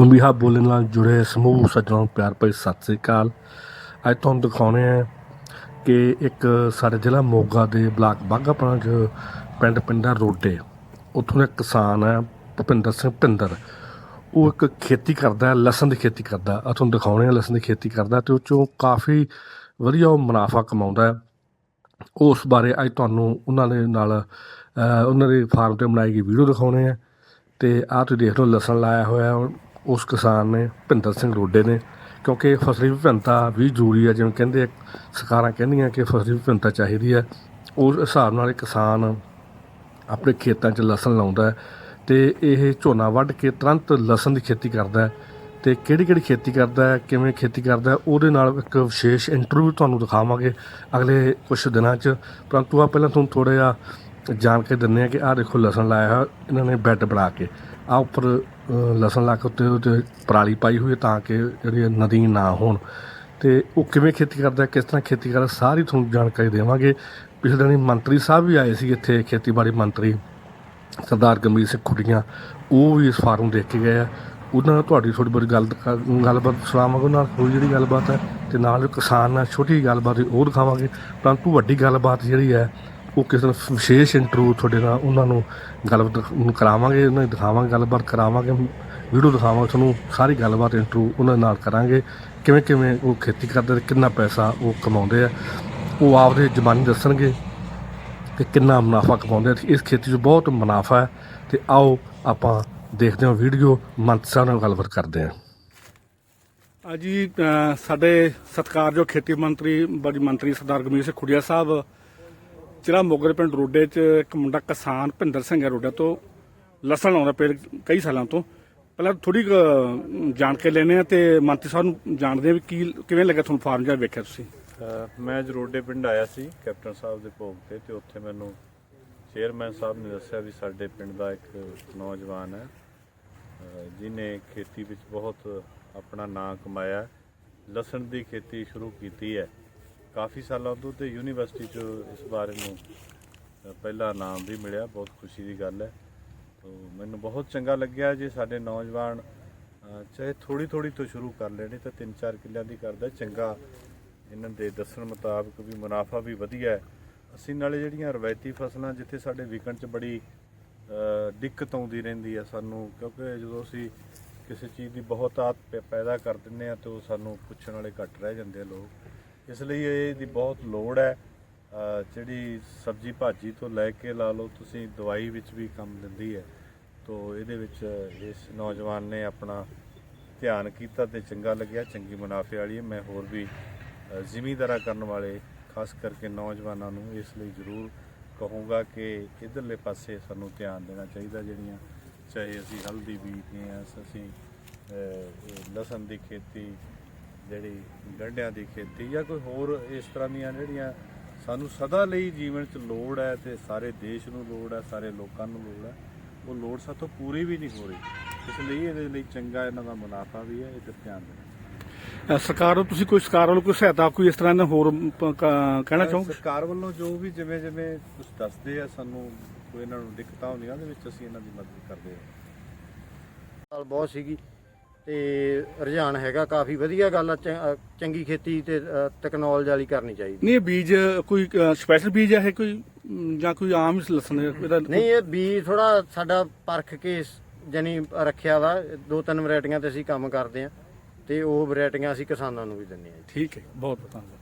ਬੰਬੀਹਾ ਬੋਲਣ ਨਾਲ ਜੁੜੇ ਸਮੂਹ ਸੱਜਣਾਂ ਨੂੰ ਪਿਆਰ ਭਰੀ ਸਤਿ ਸ੍ਰੀ ਅਕਾਲ। ਅੱਜ ਤੁਹਾਨੂੰ ਦਿਖਾਉਣੇ ਆ ਕਿ ਇੱਕ ਸਾਡੇ ਜ਼ਿਲ੍ਹਾ ਮੋਗਾ ਦੇ ਬਲਾਕ ਬਾਘਾਪੁਰਾ 'ਚ ਪਿੰਡ ਪਿੰਡਾ ਰੋਡੇ, ਉੱਥੋਂ ਦਾ ਕਿਸਾਨ ਹੈ ਭੁਪਿੰਦਰ ਸਿੰਘ ਭਿੰਦਰ ਉਹ ਇੱਕ ਖੇਤੀ ਕਰਦਾ ਲਸਣ ਦੀ ਖੇਤੀ ਕਰਦਾ ਆ ਤੁਹਾਨੂੰ ਦਿਖਾਉਣੇ ਆ ਲਸਣ ਦੀ ਖੇਤੀ ਕਰਦਾ ਤੇ ਉਹ 'ਚੋਂ ਕਾਫੀ ਵਧੀਆ ਉਹ ਮੁਨਾਫਾ ਕਮਾਉਂਦਾ ਹੈ। ਉਸ ਬਾਰੇ ਅੱਜ ਤੁਹਾਨੂੰ ਉਹਨਾਂ ਦੇ ਨਾਲ ਉਹਨਾਂ ਦੇ ਫਾਰਮ ਤੇ ਬਣਾਈ ਗਈ ਵੀਡੀਓ ਦਿਖਾਉਣੇ ਆ ਤੇ ਆਹ ਤੁਸੀਂ ਦੇਖ ਲਓ ਲਸਣ ਲਾਇਆ ਹੋਇਆ ਉਸ ਕਿਸਾਨ ਨੇ, ਭਿੰਦਰ ਸਿੰਘ ਰੋਡੇ ਨੇ, ਕਿਉਂਕਿ ਫਸਲੀ ਵਿਭਿੰਨਤਾ ਵੀ ਜ਼ਰੂਰੀ ਹੈ ਜਿਵੇਂ ਕਹਿੰਦੇ ਸਰਕਾਰਾਂ ਕਹਿੰਦੀਆਂ ਕਿ ਫਸਲੀ ਵਿਭਿੰਨਤਾ ਚਾਹੀਦੀ ਹੈ ਉਸ ਹਿਸਾਬ ਨਾਲ ਕਿਸਾਨ ਆਪਣੇ ਖੇਤਾਂ 'ਚ ਲਸਣ ਲਾਉਂਦਾ ਹੈ ਤੇ ਇਹ ਝੋਨਾ ਵੱਢ ਕੇ ਤੁਰੰਤ ਲਸਣ ਦੀ ਖੇਤੀ ਕਰਦਾ ਹੈ। ਤੇ ਕਿਹੜੀ ਕਿਹੜੀ ਖੇਤੀ ਕਰਦਾ ਹੈ, ਕਿਵੇਂ ਖੇਤੀ ਕਰਦਾ ਹੈ, ਉਹਦੇ ਨਾਲ ਇੱਕ ਵਿਸ਼ੇਸ਼ ਇੰਟਰਵਿਊ ਤੁਹਾਨੂੰ ਦਿਖਾਵਾਂਗੇ ਅਗਲੇ ਕੁਝ ਦਿਨਾਂ 'ਚ। ਪਰੰਤੂ ਆ ਪਹਿਲਾਂ ਤੁਹਾਨੂੰ ਥੋੜ੍ਹਾ ਜਿਹਾ ਜਾਣਕਾਰੀ ਦਿੰਦੇ ਆ ਕਿ ਆਹ ਦੇਖੋ ਲਸਣ ਲਾਇਆ ਹੋਇਆ, ਇਹਨਾਂ ਨੇ ਬੈੱਡ ਬਣਾ ਕੇ। ਆ ਉੱਪਰ ਲਸਣ ਲੱਕ ਉੱਤੇ ਉੱਤੇ ਉਹਤੇ ਪਰਾਲੀ ਪਾਈ ਹੋਈ ਹੈ ਤਾਂ ਕਿ ਜਿਹੜੀ ਨਦੀ ਨਾ ਹੋਣ। ਤੇ ਉਹ ਕਿਵੇਂ ਖੇਤੀ ਕਰਦਾ, ਕਿਸ ਤਰ੍ਹਾਂ ਖੇਤੀ ਕਰਦਾ, ਸਾਰੀ ਤੁਹਾਨੂੰ ਜਾਣਕਾਰੀ ਦੇਵਾਂਗੇ। ਪਿਛਲੇ ਦਿਨੀ ਮੰਤਰੀ ਸਾਹਿਬ ਵੀ ਆਏ ਸੀ ਇੱਥੇ, ਖੇਤੀਬਾੜੀ ਮੰਤਰੀ ਸਰਦਾਰ ਗੰਭੀਰ ਸਿੰਘ ਖੁੱਡੀਆਂ, ਉਹ ਵੀ ਇਸ ਫਾਰਮ ਦੇਖ ਕੇ ਗਏ ਆ। ਉਹਨਾਂ ਨਾਲ ਤੁਹਾਡੀ ਥੋੜੀ ਬੜੀ ਗੱਲ ਗੱਲਬਾਤ ਸੁਣਾਵਾਂਗੇ, ਉਹਨਾਂ ਨਾਲ ਕੋਈ ਜਿਹੜੀ ਗੱਲਬਾਤ ਹੈ, ਤੇ ਨਾਲ ਜੋ ਕਿਸਾਨ ਨਾਲ ਛੋਟੀ ਜਿਹੀ ਗੱਲਬਾਤ ਉਹ ਦਿਖਾਵਾਂਗੇ। ਪਰੰਤੂ ਵੱਡੀ ਗੱਲਬਾਤ ਜਿਹੜੀ ਹੈ ਉਹ ਕਿਸੇ ਦਿਨ ਵਿਸ਼ੇਸ਼ ਇੰਟਰਵਿਊ ਤੁਹਾਡੇ ਨਾਲ ਉਹਨਾਂ ਨੂੰ ਗੱਲਬਾਤ ਕਰਾਵਾਂਗੇ ਉਹਨਾਂ ਨੂੰ ਦਿਖਾਵਾਂਗੇ ਗੱਲਬਾਤ ਕਰਾਵਾਂਗੇ ਵੀਡੀਓ ਦਿਖਾਵਾਂਗੇ ਤੁਹਾਨੂੰ ਸਾਰੀ ਗੱਲਬਾਤ ਇੰਟਰਵਿਊ ਉਹਨਾਂ ਨਾਲ ਕਰਾਂਗੇ। ਕਿਵੇਂ ਕਿਵੇਂ ਉਹ ਖੇਤੀ ਕਰਦੇ ਤੇ ਕਿੰਨਾ ਪੈਸਾ ਉਹ ਕਮਾਉਂਦੇ ਆ ਉਹ ਆਪਦੇ ਜ਼ਮਾਨੇ ਦੱਸਣਗੇ ਕਿ ਕਿੰਨਾ ਮੁਨਾਫਾ ਕਮਾਉਂਦੇ ਆ। ਇਸ ਖੇਤੀ 'ਚ ਬਹੁਤ ਮੁਨਾਫਾ ਹੈ। ਤੇ ਆਓ ਆਪਾਂ ਦੇਖਦੇ ਹਾਂ ਵੀਡੀਓ ਮੰਤਰੀ ਸਾਹਿਬ ਨਾਲ ਗੱਲਬਾਤ ਕਰਦੇ ਹਾਂ। ਅੱਜ ਜੀ ਅ, ਸਾਡੇ ਸਤਿਕਾਰਯੋਗ ਖੇਤੀ ਮੰਤਰੀ ਬੜੀ ਮੰਤਰੀ ਸਰਦਾਰ ਗਮੀਰ ਸਿੰਘ ਖੁੜੀਆ ਸਾਹਿਬ ਜ਼ਿਲ੍ਹਾ ਮੋਗਰ ਪਿੰਡ ਰੋਡੇ 'ਚ ਇੱਕ ਮੁੰਡਾ ਕਿਸਾਨ ਭਿੰਦਰ ਸਿੰਘ ਹੈ ਰੋਡਾ ਤੋਂ, ਲਸਣ ਲਾਉਂਦਾ ਪੇੜ ਕਈ ਸਾਲਾਂ ਤੋਂ। ਪਹਿਲਾਂ ਥੋੜੀ ਜਾਣ ਕੇ ਲੈਣੇ ਆ ਤੇ ਮੰਤਰੀ ਸਾਹਿਬ ਨੂੰ ਜਾਣਦੇ ਆ ਵੀ ਕੀ, ਕਿਵੇਂ ਲੱਗਾ ਤੁਹਾਨੂੰ ਫਾਰਮ ਜਿਹੜਾ ਵੇਖਿਆ ਤੁਸੀਂ? ਮੈਂ ਜਰੋਡੇ ਪਿੰਡ ਆਇਆ ਸੀ, ਕੈਪਟਨ ਸਾਹਿਬ ਦੇ ਭੋਗ ਤੇ ਤੇ ਉੱਥੇ ਮੈਨੂੰ ਚੇਅਰਮੈਨ ਸਾਹਿਬ ਨੇ ਦੱਸਿਆ ਵੀ ਸਾਡੇ ਪਿੰਡ ਦਾ ਇੱਕ ਨੌਜਵਾਨ ਹੈ, ਅਹ ਜਿਨੇ ਖੇਤੀ ਵਿੱਚ ਬਹੁਤ ਆਪਣਾ ਨਾਂ ਕਮਾਇਆ, ਲਸਣ ਦੀ ਖੇਤੀ ਸ਼ੁਰੂ ਕੀਤੀ ਹੈ। ਕਾਫੀ ਸਾਲਾਂ ਤੋਂ ਤੇ ਯੂਨੀਵਰਸਿਟੀ ਚ ਇਸ ਬਾਰੇ ਨੂੰ ਅਹ ਪਹਿਲਾ ਨਾਮ ਵੀ ਮਿਲਿਆ, ਬਹੁਤ ਖੁਸ਼ੀ ਦੀ ਗੱਲ ਹੈ। ਤੋ ਮੈਨੂੰ ਬਹੁਤ ਚੰਗਾ ਲੱਗਿਆ ਜੇ ਸਾਡੇ ਨੌਜਵਾਨ ਚਾਹੇ ਥੋੜੀ ਥੋੜੀ ਤੋਂ ਸ਼ੁਰੂ ਕਰ ਲੈਣੇ ਤਾਂ 3-4 ਕਿੱਲਿਆਂ ਦੀ ਕਰਦਾ ਚੰਗਾ ਇਹਨਾਂ ਦੇ ਦੱਸਣ ਮੁਤਾਬਕ ਵੀ ਮੁਨਾਫਾ ਵੀ ਵਧੀਆ ਹੈ। ਅਸੀਂ ਨਾਲੇ ਜਿਹੜੀਆਂ ਰਵਾਇਤੀ ਫਸਲਾਂ ਜਿੱਥੇ ਸਾਡੇ ਵਿਕਣ 'ਚ ਬੜੀ ਦਿੱਕਤ ਆਉਂਦੀ ਰਹਿੰਦੀ ਹੈ ਸਾਨੂੰ, ਕਿਉਂਕਿ ਜਦੋਂ ਅਸੀਂ ਕਿਸੇ ਚੀਜ਼ ਦੀ ਬਹੁਤ ਆਤ ਪ- ਪੈਦਾ ਕਰ ਦਿੰਦੇ ਆ ਤਾਂ ਉਹ ਸਾਨੂੰ ਪੁੱਛਣ ਵਾਲੇ ਘੱਟ ਰਹਿ ਜਾਂਦੇ ਆ ਲੋਕ। ਇਸ ਲਈ ਇਹਦੀ ਬਹੁਤ ਲੋੜ ਹੈ ਜਿਹੜੀ ਸਬਜੀ ਭਾਜੀ ਤੋਂ ਲੈ ਕੇ ਲਾ ਲਓ ਤੁਸੀਂ ਦਵਾਈ ਵਿੱਚ ਵੀ ਕੰਮ ਦਿੰਦੀ ਹੈ। ਤੋਂ ਇਹਦੇ ਵਿੱਚ ਇਸ ਨੌਜਵਾਨ ਨੇ ਆਪਣਾ ਧਿਆਨ ਕੀਤਾ ਤੇ ਚੰਗਾ ਲੱਗਿਆ ਚੰਗੀ ਮੁਨਾਫੇ ਵਾਲੀ ਹੈ। ਮੈਂ ਹੋਰ ਵੀ ਅ, ਕਰਨ ਵਾਲੇ ਖਾਸ ਕਰਕੇ ਨੌਜਵਾਨਾਂ ਨੂੰ ਇਸ ਲਈ ਜ਼ਰੂਰ ਕਹੂੰਗਾ ਕਿ ਇਧਰਲੇ ਪਾਸੇ ਸਾਨੂੰ ਧਿਆਨ ਦੇਣਾ ਚਾਹੀਦਾ ਜਿਹੜੀਆਂ ਚਾਹੇ ਅਸੀਂ ਹਲਦੀ ਬੀਜਦੇ ਹਾਂ ਅਸੀਂ ਲਸਣ ਦੀ ਖੇਤੀ ਜਿਹੜੀ ਗੰਢਿਆਂ ਦੀ ਖੇਤੀ ਜਾਂ ਕੋਈ ਹੋਰ ਇਸ ਤਰ੍ਹਾਂ ਦੀਆਂ ਜਿਹੜੀਆਂ ਸਾਨੂੰ ਸਦਾ ਲਈ ਜੀਵਨ 'ਚ ਲੋੜ ਹੈ ਤੇ ਸਾਰੇ ਦੇਸ਼ ਨੂੰ ਲੋੜ ਹੈ ਸਾਰੇ ਲੋਕਾਂ ਨੂੰ ਲੋੜ ਹੈ ਉਹ ਲੋੜ ਸਾਥੋਂ ਪੂਰੀ ਵੀ ਨਹੀਂ ਹੋ ਰਹੀ। ਇਸ ਲਈ ਇਹਦੇ ਲਈ ਚੰਗਾ ਇਹਨਾਂ ਦਾ ਮੁਨਾਫਾ ਵੀ ਹੈ ਇਹ ਤੇ ਧਿਆਨ ਦੇਣਾ। ਸਰਕਾਰ ਨੂੰ ਤੁਸੀਂ ਕੋਈ ਸਰਕਾਰ ਵੱਲੋਂ ਕੋਈ ਸਹਾਇਤਾ ਕੋਈ ਇਸ ਤਰ੍ਹਾਂ ਦਾ ਹੋਰ ਕਹਿਣਾ ਚਾਹੋਗੇ? ਸਰਕਾਰ ਵੱਲੋਂ ਜੋ ਵੀ ਜਿਵੇਂ ਜਿਵੇਂ ਕੁਝ ਦੱਸਦੇ ਆ ਸਾਨੂੰ ਕੋਈ ਇਹਨਾਂ ਨੂੰ ਦਿੱਕਤਾਂ ਹੁੰਦੀਆਂ ਉਹਦੇ ਵਿੱਚ ਅਸੀਂ ਇਹਨਾਂ ਦੀ ਮਦਦ ਕਰਦੇ ਹਾਂ। ਸਾਲ ਬਹੁਤ ਸੀਗੀ। ਤੇ ਰੁਝਾਨ ਹੈਗਾ ਕਾਫੀ ਵਧੀਆ ਗੱਲ ਆ ਚ- ਅ, ਚੰਗੀ ਖੇਤੀ ਤੇ ਟੈਕਨੋਲੋਜੀ ਵਾਲੀ ਕਰਨੀ ਚਾਹੀਦੀ। ਨਹੀਂ ਇਹ ਬੀਜ ਕੋਈ ਸਪੈਸ਼ਲ ਬੀਜ ਹੈ ਇਹ ਕੋਈ? ਅਮ, ਜਾਂ ਕੋਈ ਆਮ ਹੀ ਲਸਣ ਹੈ? ਇਹਦਾ ਨਹੀਂ ਇਹ ਬੀ ਥੋੜਾ ਸਾਡਾ ਪਰਖ ਕੇ ਜਾਨੀ ਰੱਖਿਆ ਵਾ ਦੋ ਤਿੰਨ ਵੈਰਾਈਟੀਆਂ ਤੇ ਅਸੀਂ ਕੰਮ ਕਰਦੇ ਆ ਤੇ ਉਹ ਵੈਰਾਈਟੀਆਂ ਅਸੀਂ ਕਿਸਾਨਾਂ ਨੂੰ ਵੀ ਦਿੰਨੇ ਆ ਠੀਕ ਹੈ ਬਹੁਤ ਬਹੁਤ ਧੰਨਵਾਦ।